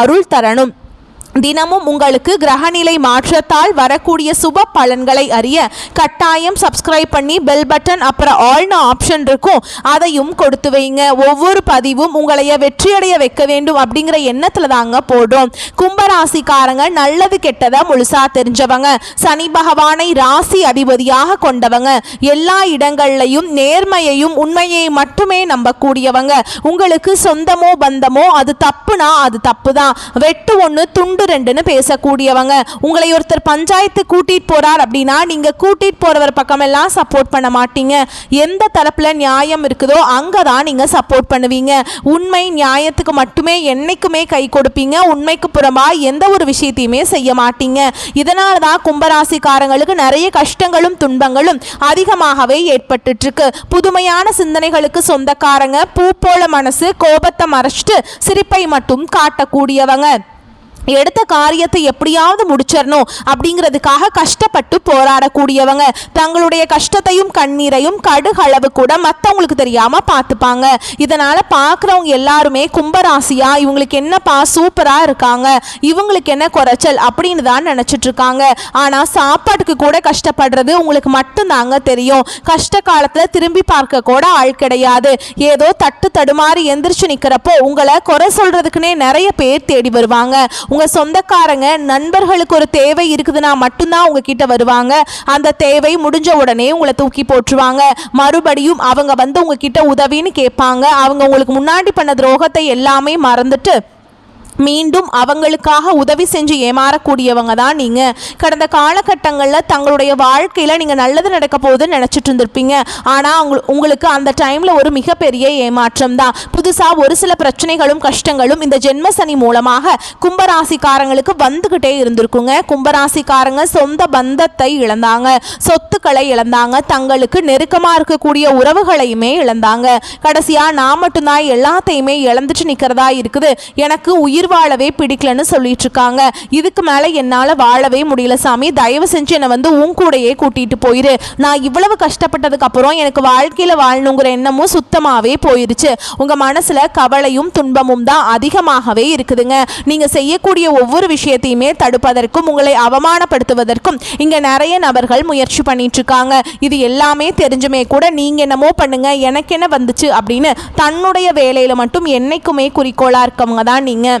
அருள் தரணும். தினமும் உங்களுக்கு கிரகநிலை மாற்றத்தால் வரக்கூடிய சுப பலன்களை அறிய கட்டாயம் சப்ஸ்கிரைப் பண்ணி பெல் பட்டன் அப்புறம் ஆல்னு ஆப்ஷன் இருக்கும். அதையும் கொடுத்து வைங்க. ஒவ்வொரு பதிவும் உங்களைய வெற்றியடைய வைக்க வேண்டும் அப்படிங்கிற எண்ணத்தில் தாங்க போடுறோம். கும்பராசிக்காரங்க நல்லது கெட்டதை முழுசா தெரிஞ்சவங்க. சனி பகவானை ராசி அதிபதியாக கொண்டவங்க. எல்லா இடங்கள்லையும் நேர்மையையும் உண்மையை மட்டுமே நம்பக்கூடியவங்க. உங்களுக்கு சொந்தமோ பந்தமோ அது தப்புனா அது தப்பு தான் வெட்டு ஒன்று துண்டு ரெண்டுன்னு பேசக்கூடியவங்க. உங்களை ஒருத்தர் பஞ்சாயத்து கூட்டிட்டு போறார் அப்படின்னா நீங்க கூட்டிட்டு போறவர் பக்கமெல்லாம் சப்போர்ட் பண்ண மாட்டீங்க. எந்த தரப்புல நியாயம் இருக்குதோ அங்கே தான் நீங்க சப்போர்ட் பண்ணுவீங்க. உண்மை நியாயத்துக்கு மட்டுமே என்னைக்குமே கை கொடுப்பீங்க. உண்மைக்கு புறம்பா எந்த ஒரு விஷயத்தையுமே செய்ய மாட்டீங்க. இதனால தான் கும்பராசிக்காரங்களுக்கு நிறைய கஷ்டங்களும் துன்பங்களும் அதிகமாகவே ஏற்பட்டுட்டு இருக்கு புதுமையான சிந்தனைகளுக்கு சொந்தக்காரங்க பூ போல மனசு கோபத்தை மறைச்சிட்டு சிரிப்பை மட்டும் காட்டக்கூடியவங்க. எடுத்த காரியத்தை எப்படியாவது முடிச்சிடணும் அப்படிங்கிறதுக்காக கஷ்டப்பட்டு போராடக்கூடியவங்க. தங்களுடைய கஷ்டத்தையும் கண்ணீரையும் கடுகளவு கூட மற்றவங்களுக்கு தெரியாமல் பார்த்துப்பாங்க. இதனால் பார்க்குறவங்க எல்லாருமே கும்பராசியா இவங்களுக்கு என்னப்பா சூப்பராக இருக்காங்க இவங்களுக்கு என்ன குறைச்சல் அப்படின்னு தான் நினச்சிட்ருக்காங்க இருக்காங்க. சாப்பாட்டுக்கு கூட கஷ்டப்படுறது உங்களுக்கு மட்டும்தாங்க தெரியும். கஷ்ட காலத்தில் திரும்பி பார்க்க கூட ஆள் கிடையாது. ஏதோ தட்டு தடுமாறி எந்திரிச்சு நிற்கிறப்போ உங்களை குறை சொல்கிறதுக்குன்னே நிறைய பேர் தேடி வருவாங்க. உங்கள் சொந்தக்காரங்க நண்பர்களுக்கு ஒரு தேவை இருக்குதுன்னா மட்டும்தான் உங்ககிட்ட வருவாங்க. அந்த தேவை முடிஞ்ச உடனே உங்களை தூக்கி போட்டுருவாங்க. மறுபடியும் அவங்க வந்து உங்ககிட்ட உதவின்னு கேட்பாங்க. அவங்க உங்களுக்கு முன்னாடி பண்ண துரோகத்தை எல்லாமே மறந்துட்டு மீண்டும் அவங்களுக்காக உதவி செஞ்சு ஏமாறக்கூடியவங்க தான் நீங்கள் கடந்த காலகட்டங்களில் தங்களுடைய வாழ்க்கையில் நீங்கள் நல்லது நடக்க போகுதுன்னு நினச்சிட்டு இருந்திருப்பீங்க. ஆனால் உங்க உங்களுக்கு அந்த டைமில் ஒரு மிகப்பெரிய ஏமாற்றம் தான். புதுசாக ஒரு சில பிரச்சனைகளும் கஷ்டங்களும் இந்த ஜென்மசனி மூலமாக கும்பராசிக்காரங்களுக்கு வந்துக்கிட்டே இருந்திருக்குங்க. கும்பராசிக்காரங்க சொந்த பந்தத்தை இழந்தாங்க. சொத்துக்களை இழந்தாங்க. தங்களுக்கு நெருக்கமாக இருக்கக்கூடிய உறவுகளையுமே இழந்தாங்க. கடைசியாக நான் மட்டும்தான் எல்லாத்தையுமே இழந்துட்டு நிற்கிறதா இருக்குது. எனக்கு உயிர் வாழவே பிடிக்கலன்னு சொல்லிட்டு இருக்காங்க இதுக்கு மேலே என்னால் வாழவே முடியல சாமி. தயவு செஞ்சு என்னை வந்து உன் கூடையே கூட்டிட்டு போயிரு. நான் இவ்வளவு கஷ்டப்பட்டதுக்கு அப்புறம் எனக்கு வாழ்க்கையில் வாழணுங்கிற எண்ணமும் சுத்தமாகவே போயிருச்சு. உங்கள் மனசில் கவலையும் துன்பமும் தான் அதிகமாகவே இருக்குதுங்க. நீங்கள் செய்யக்கூடிய ஒவ்வொரு விஷயத்தையுமே தடுப்பதற்கும் உங்களை அவமானப்படுத்துவதற்கும் இங்கே நிறைய நபர்கள் முயற்சி பண்ணிட்டு இருக்காங்க இது எல்லாமே தெரிஞ்சுமே கூட நீங்கள் என்னமோ பண்ணுங்க எனக்கு என்ன வந்துச்சு அப்படின்னு தன்னுடைய வேலையில் மட்டும் என்னைக்குமே குறிக்கோளாக இருக்கவங்க தான் நீங்கள்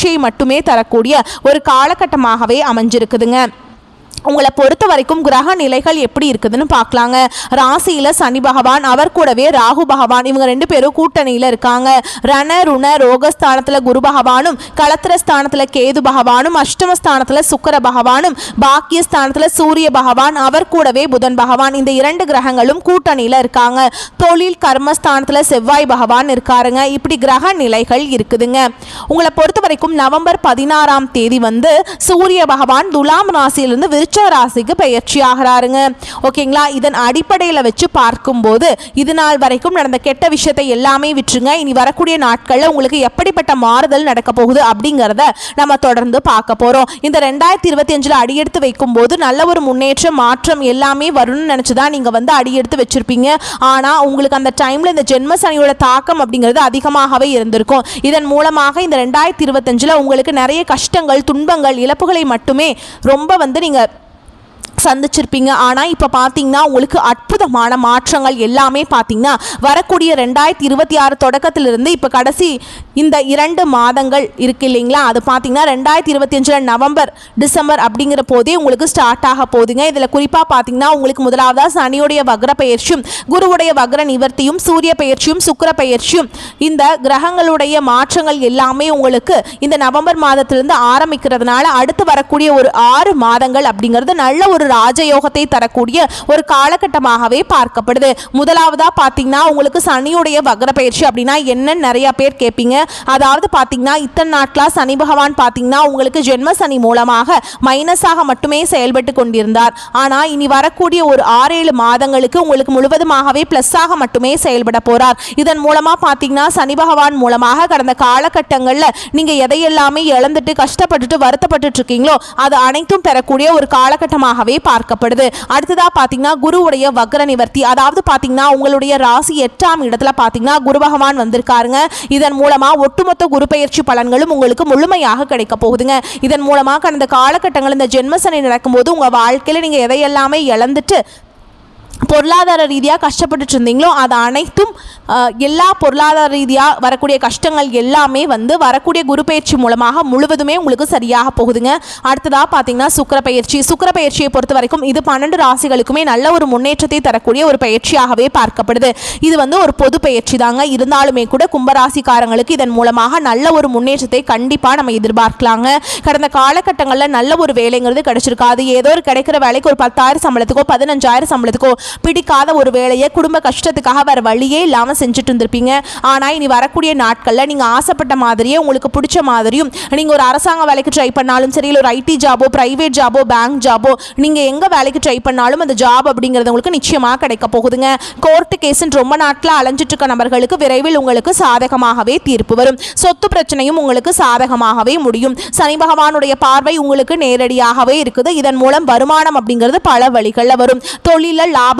மகிழ்ச்சியை மட்டுமே தரக்கூடிய ஒரு காலகட்டமாகவே அமைஞ்சிருக்குதுங்க. உங்களை பொறுத்த வரைக்கும் கிரக நிலைகள் எப்படி இருக்குதுன்னு பார்க்கலாங்க. ராசியில் சனி பகவான் அவர் கூடவே ராகு பகவான் இவங்க ரெண்டு பேரும் கூட்டணியில் இருக்காங்க. ரண ருண ரோகஸ்தானத்தில் குரு பகவானும் களத்திர ஸ்தானத்தில் கேது பகவானும் அஷ்டமஸ்தானத்தில் சுக்கர பகவானும் பாக்கியஸ்தானத்தில் சூரிய பகவான் அவர் கூடவே புதன் பகவான் இந்த இரண்டு கிரகங்களும் கூட்டணியில் இருக்காங்க. தொழில் கர்மஸ்தானத்தில் செவ்வாய் பகவான் இருக்காருங்க. இப்படி கிரக நிலைகள் இருக்குதுங்க. உங்களை பொறுத்த வரைக்கும் நவம்பர் பதினாறாம் தேதி வந்து சூரிய பகவான் துலாம் ராசியிலிருந்து விருச்ச விருச்ச ராசிக்கு பயிற்சி ஆகிறாருங்க ஓகேங்களா? இதன் அடிப்படையில் வச்சு பார்க்கும்போது இது நாள் வரைக்கும் நடந்த கெட்ட விஷயத்தை எல்லாமே விட்டுருங்க. இனி வரக்கூடிய நாட்களில் உங்களுக்கு எப்படிப்பட்ட மாறுதல் நடக்க போகுது அப்படிங்கிறத நம்ம தொடர்ந்து பார்க்க போகிறோம் இந்த ரெண்டாயிரத்தி இருபத்தி அஞ்சில் அடியெடுத்து வைக்கும்போது நல்ல ஒரு முன்னேற்றம் மாற்றம் எல்லாமே வரும்னு நினச்சி தான் நீங்கள் வந்து அடியெடுத்து வச்சுருப்பீங்க. ஆனால் உங்களுக்கு அந்த டைமில் இந்த ஜென்ம சனியோட தாக்கம் அப்படிங்கிறது அதிகமாகவே இருந்திருக்கும். இதன் மூலமாக இந்த ரெண்டாயிரத்தி இருபத்தஞ்சில் உங்களுக்கு நிறைய கஷ்டங்கள் துன்பங்கள் இழப்புகளை மட்டுமே ரொம்ப வந்து நீங்கள் சந்திச்சிருப்பீங்க. ஆனால் இப்போ பார்த்தீங்கன்னா உங்களுக்கு அற்புதமான மாற்றங்கள் எல்லாமே பார்த்தீங்கன்னா வரக்கூடிய ரெண்டாயிரத்தி இருபத்தி ஆறு தொடக்கத்திலிருந்து இப்போ கடைசி இந்த இரண்டு மாதங்கள் இருக்கு இல்லைங்களா? அது பார்த்தீங்கன்னா ரெண்டாயிரத்தி இருபத்தி அஞ்சில் நவம்பர் டிசம்பர் அப்படிங்கிற போதே உங்களுக்கு ஸ்டார்ட் ஆக போகுதுங்க. இதில் குறிப்பாக பார்த்தீங்கன்னா உங்களுக்கு முதலாவதாக சனியுடைய வக்ர பயிற்சியும் குருவுடைய வக்ர நிவர்த்தியும் சூரிய பயிற்சியும் சுக்கர பயிற்சியும் இந்த கிரகங்களுடைய மாற்றங்கள் எல்லாமே உங்களுக்கு இந்த நவம்பர் மாதத்திலிருந்து ஆரம்பிக்கிறதுனால அடுத்து வரக்கூடிய ஒரு ஆறு மாதங்கள் அப்படிங்கிறது நல்ல ஒரு ராஜயோகத்தை தரக்கூடிய ஒரு காலகட்டமாகவே பார்க்கப்படுது. முதலாவதா பார்த்தீங்கன்னா உங்களுக்கு சனியுடைய வக்ர பயிற்சி அப்படின்னா என்னன்னு நிறைய பேர் கேட்பீங்க அதாவது பார்த்தீங்கன்னா இத்தனை நாட்களாக சனி பகவான் பார்த்தீங்கன்னா உங்களுக்கு ஜென்ம சனி மூலமாக மைனஸாக மட்டுமே செயல்பட்டு கொண்டிருந்தார். ஆனால் இனி வரக்கூடிய ஒரு ஆறு ஏழு மாதங்களுக்கு உங்களுக்கு முழுவதுமாகவே ப்ளஸ்ஸாக மட்டுமே செயல்பட போகிறார் இதன் மூலமாக பார்த்தீங்கன்னா சனி பகவான் மூலமாக கடந்த காலகட்டங்களில் நீங்கள் எதையெல்லாமே இழந்துட்டு கஷ்டப்பட்டுட்டு வருத்தப்பட்டுட்டு இருக்கீங்களோ அது அனைத்தும் பெறக்கூடிய ஒரு காலகட்டமாகவே பார்க்கப்படுது. அடுத்ததா பார்த்தீங்கன்னா குருவுடைய வக்ர நிவர்த்தி. அதாவது பார்த்தீங்கன்னா உங்களுடைய ராசி எட்டாம் இடத்துல பார்த்தீங்கன்னா குரு பகவான் வந்திருக்காருங்க. இதன் மூலமா ஒட்டுமொத்த குரு பயிற்சி பலன்களும் உங்களுக்கு முழுமையாக கிடைக்க போகுதுங்க. இதன் மூலமா கடந்த காலகட்டங்கள் இந்த ஜென்மசனை நடக்கும்போது உங்க வாழ்க்கையில நீங்க எதையெல்லாமே இழந்துட்டு பொருளாதார ரீதியாக கஷ்டப்பட்டுட்டு இருந்தீங்களோ அது அனைத்தும் எல்லா பொருளாதார ரீதியாக வரக்கூடிய கஷ்டங்கள் எல்லாமே வந்து வரக்கூடிய குரு பயிற்சி மூலமாக முழுவதுமே உங்களுக்கு சரியாக போகுதுங்க. அடுத்ததாக பார்த்தீங்கன்னா சுக்கர பயிற்சி சுக்கர பயிற்சியை பொறுத்த வரைக்கும் இது பன்னெண்டு ராசிகளுக்குமே நல்ல ஒரு முன்னேற்றத்தை தரக்கூடிய ஒரு பயிற்சியாகவே பார்க்கப்படுது. இது வந்து ஒரு பொது பயிற்சி தாங்க இருந்தாலுமே கூட கும்பராசிக்காரங்களுக்கு இதன் மூலமாக நல்ல ஒரு முன்னேற்றத்தை கண்டிப்பாக நம்ம எதிர்பார்க்கலாங்க. கடந்த காலகட்டங்களில் நல்ல ஒரு வேலைங்கிறது கிடைச்சிருக்காது. ஏதோ ஒரு கிடைக்கிற வேலைக்கு ஒரு பத்தாயிரம் சம்பளத்துக்கோ பதினஞ்சாயிரம் சம்பளத்துக்கோ பிடிக்காத ஒரு வேலையை குடும்ப கஷ்டத்துக்காக வேறு வழியே இல்லாமல் செஞ்சுட்டு இருந்திருப்பீங்க. ஆனால் இனி வரக்கூடிய நாட்களில் நீங்கள் ஆசைப்பட்ட மாதிரியே உங்களுக்கு பிடிச்ச மாதிரியும் நீங்கள் ஒரு அரசாங்க வேலைக்கு ட்ரை பண்ணாலும் சரி இல்லை ஒரு ஐடி ஜாபோ ப்ரைவேட் ஜாபோ பேங்க் ஜாபோ நீங்கள் எங்கே வேலைக்கு ட்ரை பண்ணாலும் அந்த ஜாப் அப்படிங்கிறது உங்களுக்கு நிச்சயமாக கிடைக்க போகுதுங்க. கோர்ட்டு கேஸுன்னு ரொம்ப நாட்டில் அலைஞ்சிட்டு இருக்க நபர்களுக்கு விரைவில் உங்களுக்கு சாதகமாகவே தீர்ப்பு வரும். சொத்து பிரச்சனையும் உங்களுக்கு சாதகமாகவே முடியும். சனி பகவானுடைய பார்வை உங்களுக்கு நேரடியாகவே இருக்குது. இதன் மூலம் வருமானம் அப்படிங்கிறது பல வழிகளில் வரும். தொழிலில் லாபம்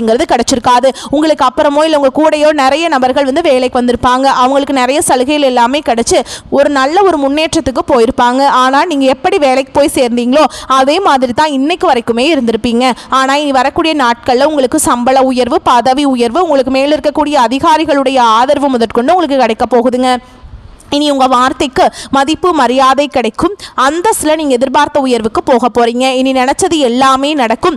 அப்படிங்கிறது கிடச்சிருக்காது. உங்களுக்கு அப்புறமோ இல்லை உங்கள் கூடையோ நிறைய நபர்கள் வந்து வேலைக்கு வந்திருப்பாங்க. அவங்களுக்கு நிறைய சலுகைகள் எல்லாமே கிடச்சி ஒரு நல்ல ஒரு முன்னேற்றத்துக்கு போயிருப்பாங்க. ஆனால் நீங்கள் எப்படி வேலைக்கு போய் சேர்ந்தீங்களோ அதே மாதிரி தான் இன்னைக்கு வரைக்குமே இருந்திருப்பீங்க. ஆனால் இனி வரக்கூடிய நாட்களில் உங்களுக்கு சம்பள உயர்வு பதவி உயர்வு உங்களுக்கு மேலே இருக்கக்கூடிய அதிகாரிகளுடைய ஆதரவு முதற்கொண்டு உங்களுக்கு கிடைக்க போகுதுங்க. இனி உங்கள் வார்த்தைக்கு மதிப்பு மரியாதை கிடைக்கும். அந்தஸ்தில் நீங்கள் எதிர்பார்த்த உயர்வுக்கு போக போகிறீங்க இனி நினச்சது எல்லாமே நடக்கும்.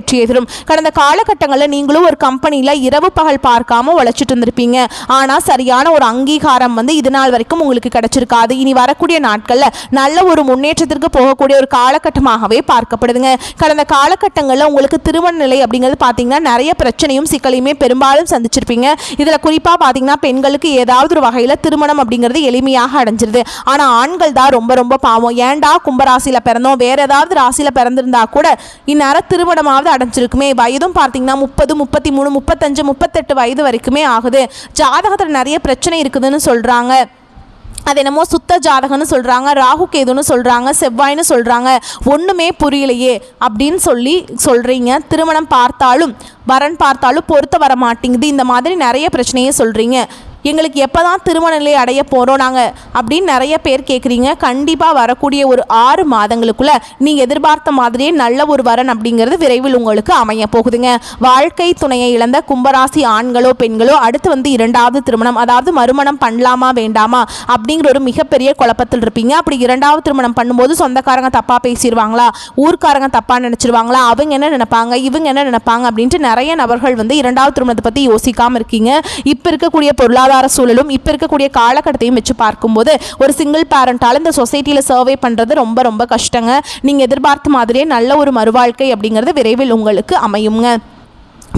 வெற்றியை தரும் கடந்த காலகட்டங்களில் நீங்களும் ஒரு கம்பெனியில் இரவு பகல் பார்க்காம உழைச்சிட்டு இருந்திருப்பீங்க. ஆனால் சரியான ஒரு அங்கீகாரம் வந்து இது நாள் வரைக்கும் உங்களுக்கு கிடைச்சிருக்காது. இனி வரக்கூடிய நாட்களில் நல்ல ஒரு முன்னேற்றத்திற்கு போகக்கூடிய ஒரு காலகட்டமாகவே பார்க்கப்படுதுங்க. கடந்த காலகட்டங்களில் உங்களுக்கு திருமண நிலை அப்படிங்கிறது பார்த்தீங்கன்னா நிறைய பிரச்சனையும் சிக்கலையுமே பெரும்பாலும் சந்திச்சிருப்பீங்க. இதில் குறிப்பாக பார்த்தீங்கன்னா பெண்களுக்கு ஏதாவது ஒரு வகையில் திருமணம் அப்படிங்கிறது எளிமையாக அடைஞ்சிருது. ஆனால் ஆண்கள் தான் ரொம்ப ரொம்ப பாவம். ஏன்டா கும்பராசியில் பிறந்தோம்? வேற ஏதாவது ராசியில் பிறந்திருந்தா கூட இந்நேரம் திருமணமாவது அடைஞ்சிருக்குமே. வயதும் பார்த்தீங்கன்னா முப்பது முப்பத்தி மூணு முப்பத்தஞ்சு முப்பத்தெட்டு வயது வரைக்குமே ஆகுது. ஜாதகத்தில் நிறைய பிரச்சனை இருக்குதுன்னு சொல்கிறாங்க அது என்னமோ சுத்த ஜாதகம்னு சொல்கிறாங்க ராகு கேதுன்னு சொல்கிறாங்க செவ்வாய்னு சொல்கிறாங்க ஒன்றுமே புரியலையே அப்படின்னு சொல்லி சொல்கிறீங்க திருமணம் பார்த்தாலும் வரன் பார்த்தாலும் பொருத்த வர மாட்டேங்குது. இந்த மாதிரி நிறைய பிரச்சனையை சொல்கிறீங்க எங்களுக்கு எப்போ தான் திருமண நிலை அடைய போகிறோம் நாங்கள் அப்படின்னு நிறைய பேர் கேட்குறீங்க கண்டிப்பாக வரக்கூடிய ஒரு ஆறு மாதங்களுக்குள்ளே நீங்கள் எதிர்பார்த்த மாதிரியே நல்ல ஒரு வரன் அப்படிங்கிறது விரைவில் உங்களுக்கு அமைய போகுதுங்க. வாழ்க்கை துணையை இழந்த கும்பராசி ஆண்களோ பெண்களோ அடுத்து வந்து இரண்டாவது திருமணம் அதாவது மறுமணம் பண்ணலாமா வேண்டாமா அப்படிங்கிற ஒரு மிகப்பெரிய குழப்பத்தில் இருப்பீங்க. அப்படி இரண்டாவது திருமணம் பண்ணும்போது சொந்தக்காரங்க தப்பாக பேசிடுவாங்களா ஊர்க்காரங்க தப்பாக நினச்சிருவாங்களா? அவங்க என்ன நினைப்பாங்க? இவங்க என்ன நினைப்பாங்க? அப்படின்ட்டு நிறைய நபர்கள் வந்து இரண்டாவது திருமணத்தை பற்றி யோசிக்காமல் இருக்கீங்க. இப்போ இருக்கக்கூடிய பொருளாதார சூழலும் இப்போ இருக்கக்கூடிய காலகட்டத்தையும் வச்சு பார்க்கும்போது ஒரு சிங்கிள் பேரண்டால் இந்த சொசைட்டியில் சர்வே பண்ணுறது ரொம்ப ரொம்ப கஷ்டங்க. நீங்கள் எதிர்பார்த்த மாதிரியே நல்ல ஒரு மறுவாழ்க்கை அப்படிங்கிறது விரைவில் உங்களுக்கு அமையுங்க.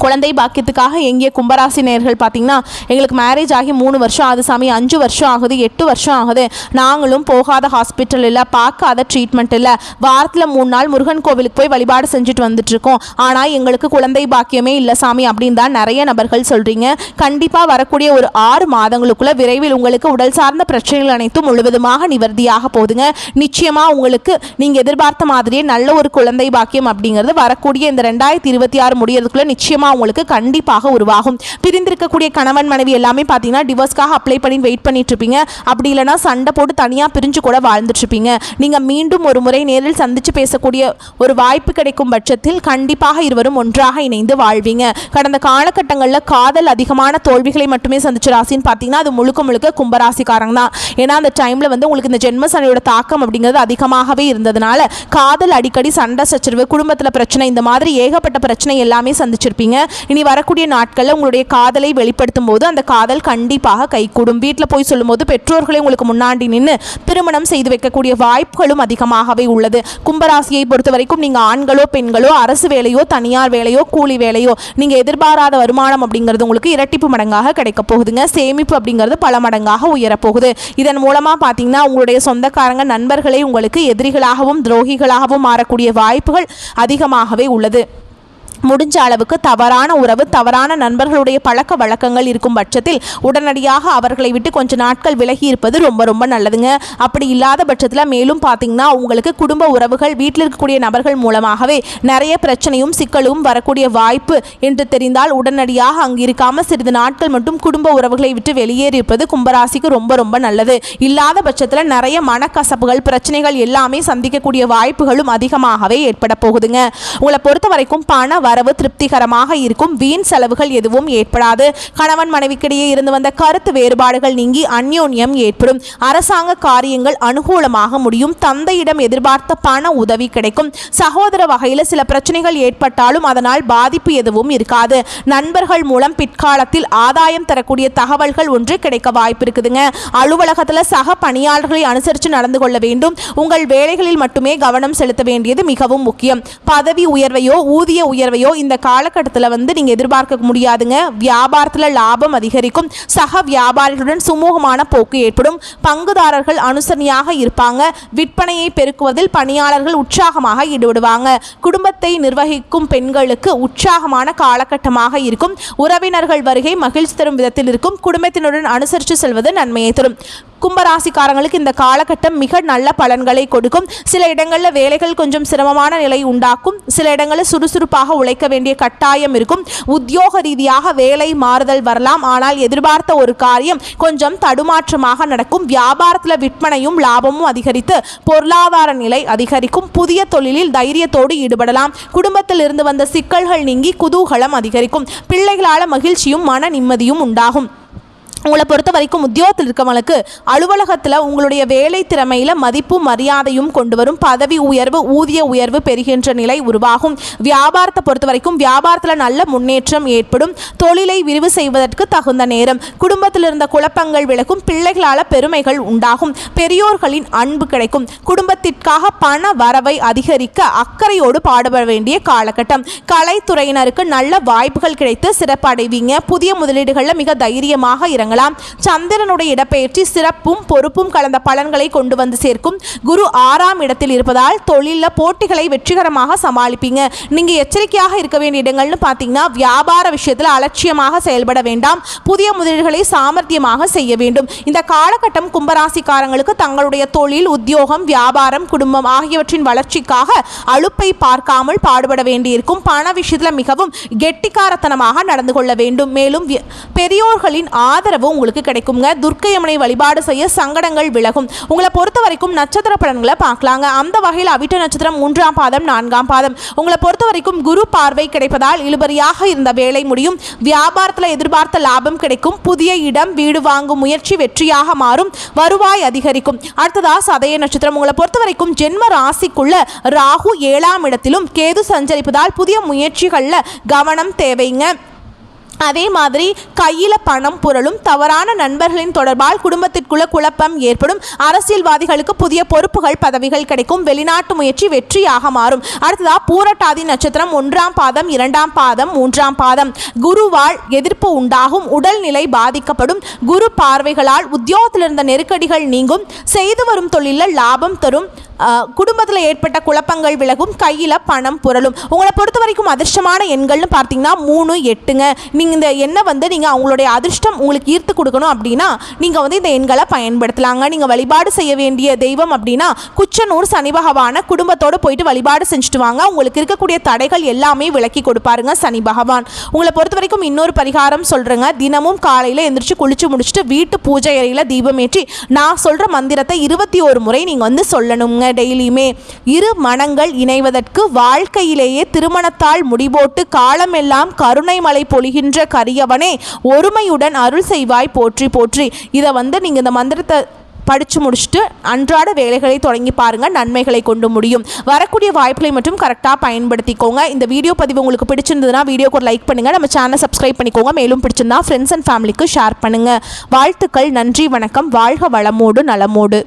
குழந்தை பாக்கியத்துக்காக எங்கே கும்பராசி நேர்கள் பார்த்தீங்கன்னா எங்களுக்கு மேரேஜ் ஆகி மூணு வருஷம் ஆகுது சாமி அஞ்சு வருஷம் ஆகுது எட்டு வருஷம் ஆகுது. நாங்களும் போகாத ஹாஸ்பிட்டல் இல்லை பார்க்காத ட்ரீட்மெண்ட் இல்லை. வாரத்தில் மூணு நாள் முருகன் கோவிலுக்கு போய் வழிபாடு செஞ்சுட்டு வந்துட்டுருக்கோம். ஆனால் எங்களுக்கு குழந்தை பாக்கியமே இல்லை சாமி அப்படின்னு தான் நிறைய நபர்கள் சொல்கிறீங்க கண்டிப்பாக வரக்கூடிய ஒரு ஆறு மாதங்களுக்குள்ள விரைவில் உங்களுக்கு உடல் சார்ந்த பிரச்சனைகள் அனைத்தும் முழுவதுமாக நிவர்த்தியாக போகுதுங்க. நிச்சயமாக உங்களுக்கு நீங்கள் எதிர்பார்த்த மாதிரியே நல்ல ஒரு குழந்தை பாக்கியம் அப்படிங்கிறது வரக்கூடிய இந்த ரெண்டாயிரத்தி இருபத்தி ஆறு முடியறதுக்குள்ளே நிச்சயமாக உங்களுக்கு கண்டிப்பாக உருவாகும். பிரிந்திருக்கக்கூடிய கணவன் மனைவி எல்லாமே பார்த்தீங்கன்னா டிவோர்ஸ்க்காக அப்ளை பண்ணி வெயிட் பண்ணிட்டு இருப்பீங்க. அப்படி இல்லைன்னா சண்டை போட்டு தனியாக பிரிஞ்சு கூட வாழ்ந்துட்டு இருப்பீங்க. நீங்கள் மீண்டும் ஒரு முறை நேரில் சந்திச்சு பேசக்கூடிய ஒரு வாய்ப்பு கிடைக்கும் பட்சத்தில் கண்டிப்பாக இருவரும் ஒன்றாக இணைந்து வாழ்வீங்க. கடந்த காலகட்டங்களில் காதல் அதிகமான தோல்விகளை மட்டுமே சந்திச்ச ராசின்னு பார்த்தீங்கன்னா அது முழுக்க முழுக்க கும்பராசிக்காரங்க தான். ஏன்னா அந்த டைமில் வந்து உங்களுக்கு இந்த ஜென்ம சனியோட தாக்கம் அப்படிங்கிறது அதிகமாகவே இருந்ததுனால காதல் அடிக்கடி சண்டை சச்சரவு குடும்பத்தில் பிரச்சனை இந்த மாதிரி ஏகப்பட்ட பிரச்சனை எல்லாமே சந்திச்சிருப்பீங்க. இனி வரக்கூடிய நாட்களில் உங்களுடைய காதலை வெளிப்படுத்தும் போது அந்த காதல் கண்டிப்பாக கைகூடும். வீட்டில் போய் சொல்லும்போது பெற்றோர்களை உங்களுக்கு முன்னாடி நின்று திருமணம் செய்து வைக்கக்கூடிய வாய்ப்புகளும் அதிகமாகவே உள்ளது. கும்பராசியை பொறுத்த வரைக்கும் நீங்கள் ஆண்களோ பெண்களோ அரசு வேலையோ தனியார் வேலையோ கூலி வேலையோ நீங்கள் எதிர்பாராத வருமானம் அப்படிங்கிறது உங்களுக்கு இரட்டிப்பு மடங்காக கிடைக்க போகுதுங்க. சேமிப்பு அப்படிங்கிறது பல மடங்காக உயரப்போகுது. இதன் மூலமாக பார்த்தீங்கன்னா உங்களுடைய சொந்தக்காரங்க நண்பர்களே உங்களுக்கு எதிரிகளாகவும் துரோகிகளாகவும் மாறக்கூடிய வாய்ப்புகள் அதிகமாகவே உள்ளது. முடிஞ்ச அளவுக்கு தவறான உறவு தவறான நண்பர்களுடைய பழக்க வழக்கங்கள் இருக்கும் பட்சத்தில் உடனடியாக அவர்களை விட்டு கொஞ்ச நாட்கள் விலகி இருப்பது ரொம்ப ரொம்ப நல்லதுங்க. அப்படி இல்லாத பட்சத்தில் மேலும் பார்த்தீங்கன்னா உங்களுக்கு குடும்ப உறவுகள் வீட்டில் இருக்கக்கூடிய நபர்கள் மூலமாகவே நிறைய பிரச்சனையும் சிக்கலும் வரக்கூடிய வாய்ப்பு என்று தெரிந்தால் உடனடியாக அங்கு இருக்காமல் சிறிது நாட்கள் மட்டும் குடும்ப உறவுகளை விட்டு வெளியேறி இருப்பது கும்பராசிக்கு ரொம்ப ரொம்ப நல்லது. இல்லாத பட்சத்தில் நிறைய மனக்கசப்புகள் பிரச்சனைகள் எல்லாமே சந்திக்கக்கூடிய வாய்ப்புகளும் அதிகமாகவே ஏற்பட போகுதுங்க. உங்களை பொறுத்த வரைக்கும் பண வரவு திருப்திகரமாக இருக்கும். வீண் செலவுகள் எதுவும் ஏற்படாது. கணவன் மனைவிக்கிடையே இருந்து வந்த கருத்து வேறுபாடுகள் நீங்கி அந்யோன்யம் ஏற்படும். அரசாங்க காரியங்கள் அனுகூலமாக முடியும். தந்தையிடம் எதிர்பார்த்த பண உதவி கிடைக்கும். சகோதர வகையில் சில பிரச்சனைகள் ஏற்பட்டாலும் அதனால் பாதிப்பு எதுவும் இருக்காது. நண்பர்கள் மூலம் பிற்காலத்தில் ஆதாயம் தரக்கூடிய தகவல்கள் ஒன்று கிடைக்க வாய்ப்பு இருக்குதுங்க. அலுவலகத்தில் சக பணியாளர்களை அனுசரித்து நடந்து கொள்ள வேண்டும். உங்கள் வேலைகளில் மட்டுமே கவனம் செலுத்த வேண்டியது மிகவும் முக்கியம். பதவி உயர்வையோ ஊதிய உயர்வையோ இந்த காலகட்டத்தில் வந்து நீங்கள் எதிர்பார்க்க முடியாதுங்க. வியாபாரத்தில் லாபம் அதிகரிக்கும். சக வியாபாரிகளுடன் சுமூகமான போக்கு ஏற்படும். பங்குதாரர்கள் அனுசரணையாக இருப்பாங்க. விற்பனையை பெருக்குவதில் பணியாளர்கள் உற்சாகமாக ஈடுபடுவாங்க. குடும்பத்தை நிர்வகிக்கும் பெண்களுக்கு உற்சாகமான காலகட்டமாக இருக்கும். உறவினர்கள் வருகை மகிழ்ச்சி தரும் விதத்தில் இருக்கும். குடும்பத்தினுடன் அனுசரித்து செல்வது நன்மையை தரும். கும்பராசிக்காரங்களுக்கு இந்த காலகட்டம் மிக நல்ல பலன்களை கொடுக்கும். சில இடங்களில் வேலைகள் கொஞ்சம் சிரமமான நிலை உண்டாக்கும். சில இடங்களில் சுறுசுறுப்பாக அழைக்க வேண்டிய கட்டாயம் இருக்கும். உத்தியோக ரீதியாக வேலை மாறுதல் வரலாம். ஆனால் எதிர்பார்த்த ஒரு காரியம் கொஞ்சம் தடுமாற்றமாக நடக்கும். வியாபாரத்தில் விற்பனையும் லாபமும் அதிகரித்து பொருளாதார நிலை அதிகரிக்கும். புதிய தொழிலில் தைரியத்தோடு ஈடுபடலாம். குடும்பத்தில் இருந்து வந்த சிக்கல்கள் நீங்கி குதூகலம் அதிகரிக்கும். பிள்ளைகளால் மகிழ்ச்சியும் மன நிம்மதியும் உண்டாகும். உங்களை பொறுத்த வரைக்கும் உத்தியோகத்தில் இருக்கவங்களுக்கு அலுவலகத்தில் உங்களுடைய வேலை திறமையில் மதிப்பு மரியாதையும் கொண்டு வரும். பதவி உயர்வு ஊதிய உயர்வு பெறுகின்ற நிலை உருவாகும். வியாபாரத்தை பொறுத்த வரைக்கும் வியாபாரத்தில் நல்ல முன்னேற்றம் ஏற்படும். தொழிலை விரிவு செய்வதற்கு தகுந்த நேரம். குடும்பத்தில் இருந்த குழப்பங்கள் விளக்கும் பிள்ளைகளால் பெருமைகள் உண்டாகும். பெரியோர்களின் அன்பு கிடைக்கும். குடும்பத்திற்காக பண வரவை அதிகரிக்க அக்கறையோடு பாடுபட வேண்டிய காலகட்டம். கலைத்துறையினருக்கு நல்ல வாய்ப்புகள் கிடைத்து சிறப்படைவீங்க. புதிய முதலீடுகளில் மிக தைரியமாக இறங்க வழங்கலாம். சந்திரனுடைய இடப்பெயர்ச்சி சிறப்பும் பொறுப்பும் கலந்த பலன்களை கொண்டு வந்து சேர்க்கும். குரு ஆறாம் இடத்தில் இருப்பதால் தொழிலில் போட்டிகளை வெற்றிகரமாக சமாளிப்பீங்க. நீங்கள் எச்சரிக்கையாக இருக்க வேண்டிய இடங்கள்னு பார்த்தீங்கன்னா வியாபார விஷயத்தில் அலட்சியமாக செயல்பட வேண்டாம். புதிய முதலீடுகளை சாமர்த்தியமாக செய்ய வேண்டும். இந்த காலகட்டம் கும்பராசிக்காரங்களுக்கு தங்களுடைய தொழில் உத்தியோகம் வியாபாரம் குடும்பம் ஆகியவற்றின் வளர்ச்சிக்காக அழுப்பை பார்க்காமல் பாடுபட வேண்டியிருக்கும். பண விஷயத்தில் மிகவும் கெட்டிக்காரத்தனமாக நடந்து கொள்ள வேண்டும். மேலும் பெரியோர்களின் ஆதரவு உங்களுக்கு கிடைக்குங்க துர்க்கையம்மனை வழிபாடு செய்ய சங்கடங்கள் விலகும். உங்களை பொறுத்த வரைக்கும் நட்சத்திர பலன்களை பார்க்கலாங்க. அந்த வகையில் அவிட்ட நட்சத்திரம் மூன்றாம் பாதம் நான்காம் பாதம். உங்களை பொறுத்த வரைக்கும் குரு பார்வை கிடைப்பதால் இழுபறியாக இருந்த வேலை முடியும். வியாபாரத்தில் எதிர்பார்த்த லாபம் கிடைக்கும். புதிய இடம் வீடு வாங்கும் முயற்சி வெற்றியாக மாறும். வருவாய் அதிகரிக்கும். அடுத்ததா சதய நட்சத்திரம். உங்களை பொறுத்த வரைக்கும் ஜென்ம ராசிக்குள்ள ராகு ஏழாம் இடத்திலும் கேது சஞ்சரிப்பதால் புதிய முயற்சிகளில் கவனம் தேவைங்க. அதே மாதிரி கையில் பணம் புரளும் தவறான நண்பர்களின் தொடர்பால் குடும்பத்திற்குள்ள குழப்பம் ஏற்படும். அரசியல்வாதிகளுக்கு புதிய பொறுப்புகள் பதவிகள் கிடைக்கும். வெளிநாட்டு முயற்சி வெற்றியாக மாறும். அடுத்ததா பூரட்டாதி நட்சத்திரம் ஒன்றாம் பாதம் இரண்டாம் பாதம் மூன்றாம் பாதம். குருவால் எதிர்ப்பு உண்டாகும். உடல்நிலை பாதிக்கப்படும். குரு பார்வைகளால் உத்தியோகத்தில் இருந்த நெருக்கடிகள் நீங்கும். செய்து வரும் தொழிலில் லாபம் தரும். குடும்பத்தில் ஏற்பட்ட குழப்பங்கள் விலகும் கையில் பணம் புரளும். உங்களை பொறுத்த வரைக்கும் அதிர்ஷ்டமான எண்கள்னு பார்த்தீங்கன்னா மூணு எட்டுங்க. நீங்கள் இந்த எண்ணை வந்து நீங்கள் அவங்களுடைய அதிர்ஷ்டம் உங்களுக்கு ஈர்த்து கொடுக்கணும் அப்படின்னா நீங்கள் வந்து இந்த எண்களை பயன்படுத்தலாங்க. நீங்கள் வழிபாடு செய்ய வேண்டிய தெய்வம் அப்படின்னா குச்சனூர் சனி பகவானை குடும்பத்தோடு போயிட்டு வழிபாடு செஞ்சுட்டு வாங்க. உங்களுக்கு இருக்கக்கூடிய தடைகள் எல்லாமே விலக்கி கொடுப்பாருங்க சனி பகவான். உங்களை பொறுத்த வரைக்கும் இன்னொரு பரிகாரம் சொல்கிறேங்க தினமும் காலையில் எந்திரிச்சு குளிச்சு முடிச்சுட்டு வீட்டு பூஜை அறையில் தீபம் ஏற்றி நான் சொல்கிற மந்திரத்தை இருபத்தி ஒரு முறை நீங்கள் வந்து சொல்லணுங்க. டெய்லியுமே. இரு மனங்கள் இணைவதற்கு வாழ்க்கையிலேயே திருமணத்தால் முடிபோட்டு காலமெல்லாம் கருணை மலை பொழிகின்ற கரியவனே ஒருமையுடன் அருள் செய்வாய் போற்றி போற்றி. இதை வந்து நீங்கள் இந்த மந்திரத்தை படித்து முடிச்சுட்டு அன்றாட வேலைகளை தொடங்கி பாருங்கள் நன்மைகளை கொண்டு முடியும். வரக்கூடிய வாய்ப்புகளை மட்டும் கரெக்டாக பயன்படுத்திக்கோங்க. இந்த வீடியோ பதிவு உங்களுக்கு பிடிச்சிருந்ததுன்னா வீடியோக்கு ஒரு லைக் பண்ணுங்கள் நம்ம சேனலை சப்ஸ்கிரைப் பண்ணிக்கோங்க. மேலும் பிடிச்சிருந்தா ஃப்ரெண்ட்ஸ் அண்ட் ஃபேமிலிக்கு ஷேர் பண்ணுங்கள் வாழ்த்துக்கள் நன்றி வணக்கம். வாழ்க வளமோடு நலமோடு.